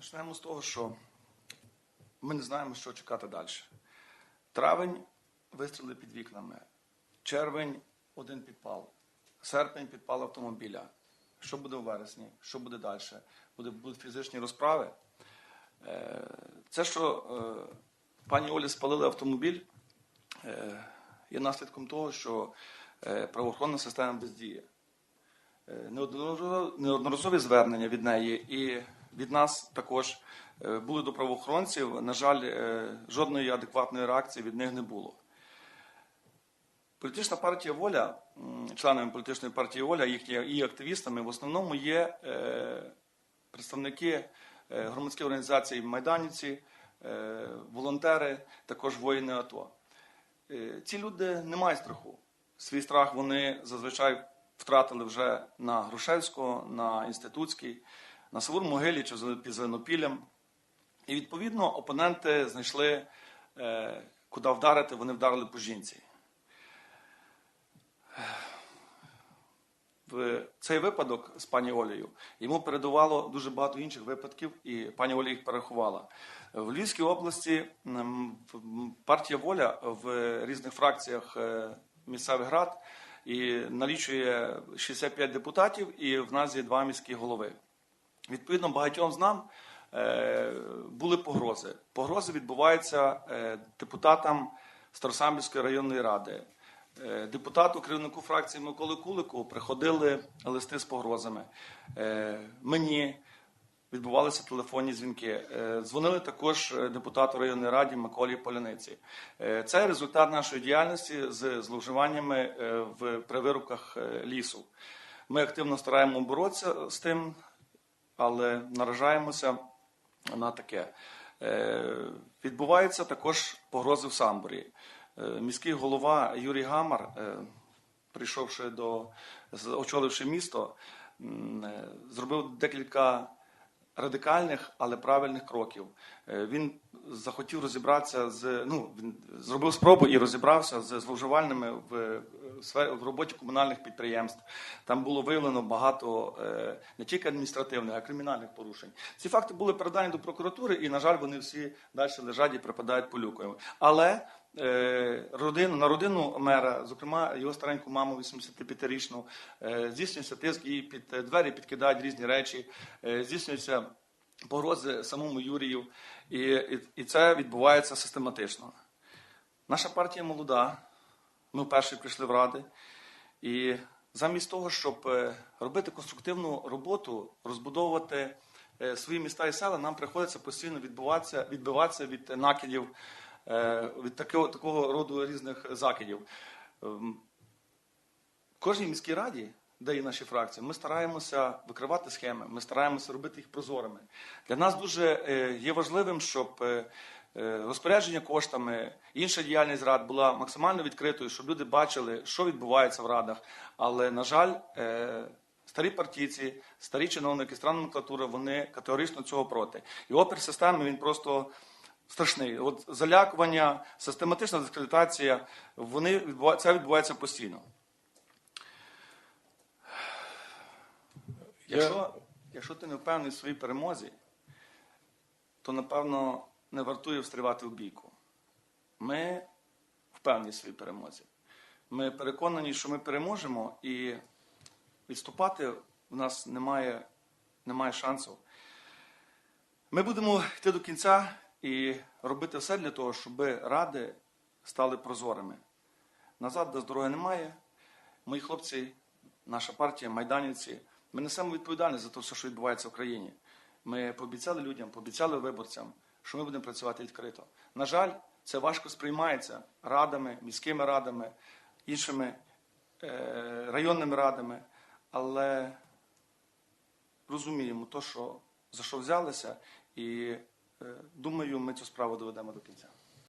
Почнемо з того, що ми не знаємо, що чекати далі. Травень вистріли під вікнами, червень один підпал, серпень підпал автомобіля. Що буде в вересні? Що буде далі? Будуть фізичні розправи. Е, Це, що е, пані Олі спалили автомобіль, е, є наслідком того, що правоохоронна система бездіє. Неодноразові звернення від неї і від нас також е, були до правоохоронців. На жаль, е, жодної адекватної реакції від них не було. Політична партія Воля, членами політичної партії Воля, їхні і активістами в основному є е, представники громадських організацій Майданівці, е, волонтери, також воїни АТО. Ці люди не мають страху. Свій страх вони зазвичай втратили вже на Грушевського, на Інститутський, на Савур-Могилі чи під Зеленопіллям. І відповідно опоненти знайшли, е, куди вдарити, вони вдарили по жінці. В цей випадок з пані Олею йому передувало дуже багато інших випадків, і пані Оля їх перерахувала. В Львівській області партія Воля в різних фракціях е, місцевих рад і налічує 65 депутатів, і в нас є два міські голови. Відповідно, багатьом з нам е, були погрози. Погрози відбуваються е, депутатам Старосамбірської районної ради. Е, Депутату керівнику фракції Миколи Кулику приходили листи з погрозами. Мені відбувалися телефонні дзвінки. Дзвонили також депутату районної раді Миколі Поляниці. Це результат нашої діяльності з зловживаннями в при вирубках лісу. Ми активно стараємося боротися з тим, але наражаємося на таке. Е, Відбуваються також погрози в Самборі. Е, Міський голова Юрій Гамар, е, прийшовши до очоливши місто, зробив декілька радикальних, але правильних кроків. Е, Він захотів розібратися з ну він зробив спробу і розібрався з зловживальними в, е, сфері- в роботі комунальних підприємств. Там було виявлено багато е, не тільки адміністративних, а й кримінальних порушень. Ці факти були передані до прокуратури, і на жаль, вони всі далі лежать і припадають полюкою. Але родину на родину мера, зокрема його стареньку маму 85-річну, е, здійснюється тиск і під е, двері підкидають різні речі, е, здійснюються погрози самому Юрію, і, і, і це відбувається систематично. Наша партія молода. Ми вперше прийшли в ради. І замість того, щоб е, робити конструктивну роботу, розбудовувати е, свої міста і села, нам приходиться постійно відбуватися, відбиватися від накидів, е, від такого, такого роду різних закидів. Ем, В кожній міській раді, де є наші фракції, ми стараємося викривати схеми, ми стараємося робити їх прозорими. Для нас дуже е, є важливим, щоб е, е, розпорядження коштами, інша діяльність рад була максимально відкритою, щоб люди бачили, що відбувається в радах. Але, на жаль, е, старі партійці, старі чиновники, страна номенклатура, вони категорично цього проти. І опір системи він просто страшний. От залякування, систематична дискредитація, вони відбува- це відбувається постійно. Якщо, якщо ти не впевнений в своїй перемозі, то напевно не вартує встрівати в бійку. Ми впевнені в своїй перемозі. Ми переконані, що ми переможемо, і відступати в нас немає, немає шансу. Ми будемо йти до кінця і робити все для того, щоб ради стали прозорими. Назад без дороги немає. Мої хлопці, наша партія, майданівці, ми несемо відповідальність за те, що відбувається в країні. Ми пообіцяли людям, пообіцяли виборцям, що ми будемо працювати відкрито. На жаль, це важко сприймається радами, міськими радами, іншими е, районними радами, але розуміємо то, що, за що взялися, і думаю, ми цю справу доведемо до кінця.